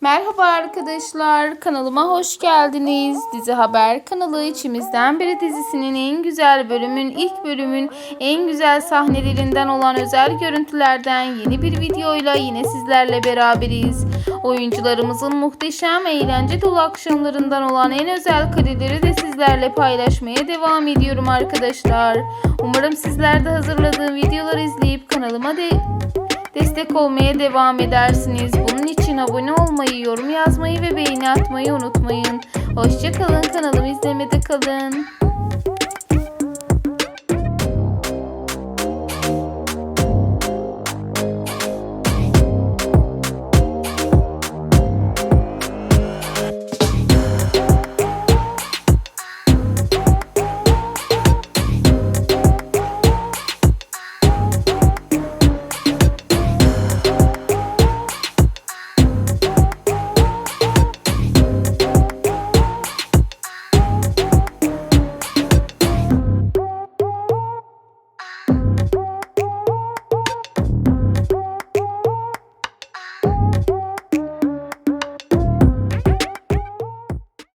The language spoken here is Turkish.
Merhaba arkadaşlar, kanalıma hoş geldiniz. Dizi Haber kanalı içimizden biri dizisinin en güzel bölümün, ilk bölümün en güzel sahnelerinden olan özel görüntülerden yeni bir videoyla yine sizlerle beraberiz. Oyuncularımızın muhteşem eğlence dolu akşamlarından olan en özel kareleri de sizlerle paylaşmaya devam ediyorum arkadaşlar. Umarım sizler de hazırladığım videoları izleyip kanalıma de destek olmaya devam edersiniz. Yorum yazmayı ve beğeni atmayı unutmayın. Hoşçakalın kanalımı izlemede kalın.